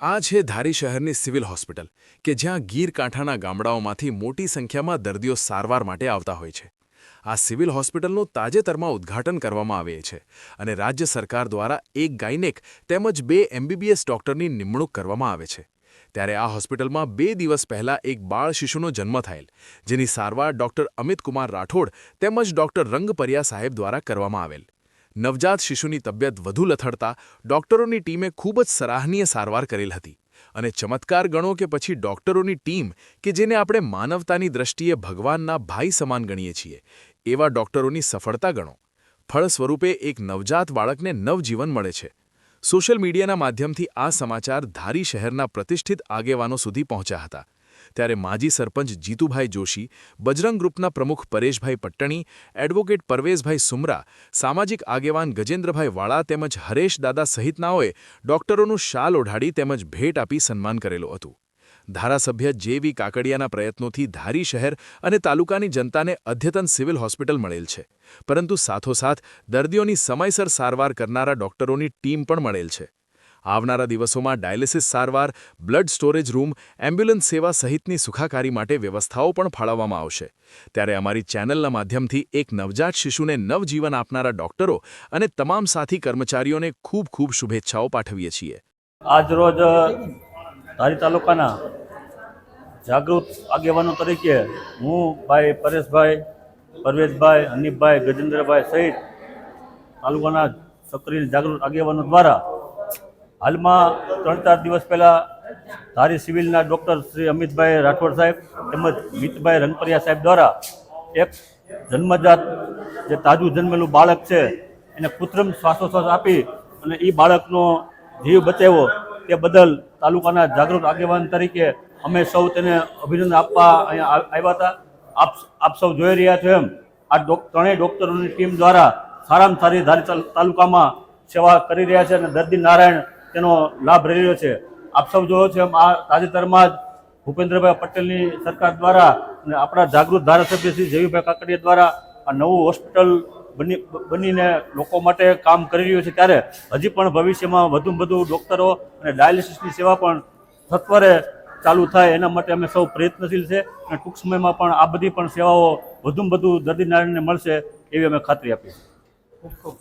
આ છે ધારી શહેરની સિવિલ હોસ્પિટલ, કે જ્યાં ગીર કાંઠાના ગામડાઓમાંથી મોટી સંખ્યામાં દર્દીઓ સારવાર માટે આવતા હોય છે. આ સિવિલ હોસ્પિટલનું તાજેતરમાં ઉદ્ઘાટન કરવામાં આવે છે અને રાજ્ય સરકાર દ્વારા એક ગાયનેક તેમજ બે એમબીબીએસ ડોક્ટરની નિમણૂક કરવામાં આવે છે. ત્યારે આ હોસ્પિટલમાં બે દિવસ પહેલા એક બાળ શિશુનો જન્મ થયેલ, જેની સારવાર ડોક્ટર અમિત કુમાર રાઠોડ તેમજ ડોક્ટર રંગપરિયા સાહેબ દ્વારા કરવામાં આવેલ. નવજાત શિશુની તબિયત વધુ લથડતા ડોક્ટરોની ટીમે ખૂબ જ સરાહનીય સારવાર કરેલ હતી અને ચમત્કાર ગણો કે પછી ડોક્ટરોની ટીમ કે જેને આપણે માનવતાની દ્રષ્ટિએ ભગવાનના ભાઈ સમાન ગણીએ છીએ, એવા ડોક્ટરોની સફળતા ગણો. ફળ સ્વરૂપે એક નવજાત બાળકને નવજીવન મળે છે. સોશિયલ મીડિયાના માધ્યમથી આ સમાચાર ધારી શહેરના પ્રતિષ્ઠિત આગેવાનો સુધી પહોંચ્યા હતા. ત્યારે માજી સરપંચ જીતુભાઈ જોશી, બજરંગ ગ્રુપના પ્રમુખ પરેશભાઈ પટ્ટણી, એડવોકેટ પરવેશભાઈ સુમરા, સામાજિક આગેવાન ગજેન્દ્રભાઈ વાળા તેમજ હરેશ દાદા સહિતનાઓએ ડોક્ટરોનું શાલ ઓઢાડી તેમજ ભેટ આપી સન્માન કરેલું હતું. ધારાસભ્ય જેવી કાકડિયાના પ્રયત્નોથી ધારી શહેર અને તાલુકાની જનતાને અદ્યતન સિવિલ હોસ્પિટલ મળેલ છે. પરંતુ સાથોસાથ દર્દીઓની સમયસર સારવાર કરનારા ડોક્ટરોની ટીમ પણ મળેલ છે. આવનારા દિવસોમાં ડાયાલિસિસ સારવાર, બ્લડ સ્ટોરેજ રૂમ, એમ્બ્યુલન્સ સેવા સહિતની સુખાકારી માટે વ્યવસ્થાઓ પણ ફાળવવામાં આવશે. ત્યારે અમારી ચેનલના માધ્યમથી એક નવજાત શિશુને નવજીવન આપનારા ડોક્ટરો અને તમામ સાથી કર્મચારીઓને ખૂબ ખૂબ શુભેચ્છાઓ પાઠવીએ છીએ. આજરોજ, ધારી તાલુકાના જાગૃત આગેવાનો તરીકે હું ભાઈ પરેશભાઈ પરવેશભાઈ અનિપભાઈ ગજેન્દ્રભાઈ સહિત તાલુકાના સક્રિય જાગૃત આગેવાનો દ્વારા હાલમાં ત્રણ ચાર દિવસ પહેલાં ધારી સિવિલના ડૉક્ટર શ્રી અમિતભાઈ રાઠોડ સાહેબ તેમજ મિતભાઈ રંગપરિયા સાહેબ દ્વારા એક જન્મજાત જે તાજું જન્મેલું બાળક છે, એને કૃત્રિમ શ્વાસોશ્વાસ આપી અને એ બાળકનો જીવ બચાવ્યો તે બદલ તાલુકાના જાગૃત આગેવાન તરીકે અમે સૌ તેને અભિનંદન આપવા અહીંયા આવ્યા હતા. આપ આપ સૌ જોઈ રહ્યા છો એમ. આ ત્રણેય ડૉક્ટરોની ટીમ દ્વારા સારામાં સારી ધારી તાલુકામાં સેવા કરી રહ્યા છે અને દર્દી નારાયણ તેનો લાભ રહી રહ્યો છે. આપ સૌ જોયો છો આ તાજેતરમાં જ ભૂપેન્દ્રભાઈ પટેલની સરકાર દ્વારા અને આપણા જાગૃત ધારાસભ્ય શ્રી જયુભાઈ કાકડિયા દ્વારા આ નવું હોસ્પિટલ બની, બનીને લોકો માટે કામ કરી રહ્યું છે. ત્યારે હજી પણ ભવિષ્યમાં વધુમાં વધુ ડૉક્ટરો અને ડાયાલિસિસની સેવા પણ સત્વરે ચાલુ થાય એના માટે અમે સૌ પ્રયત્નશીલ છે અને ટૂંક સમયમાં પણ આ બધી પણ સેવાઓ વધુમાં વધુ દર્દી નારાયણને મળશે એવી અમે ખાતરી આપી ખૂબ ખૂબ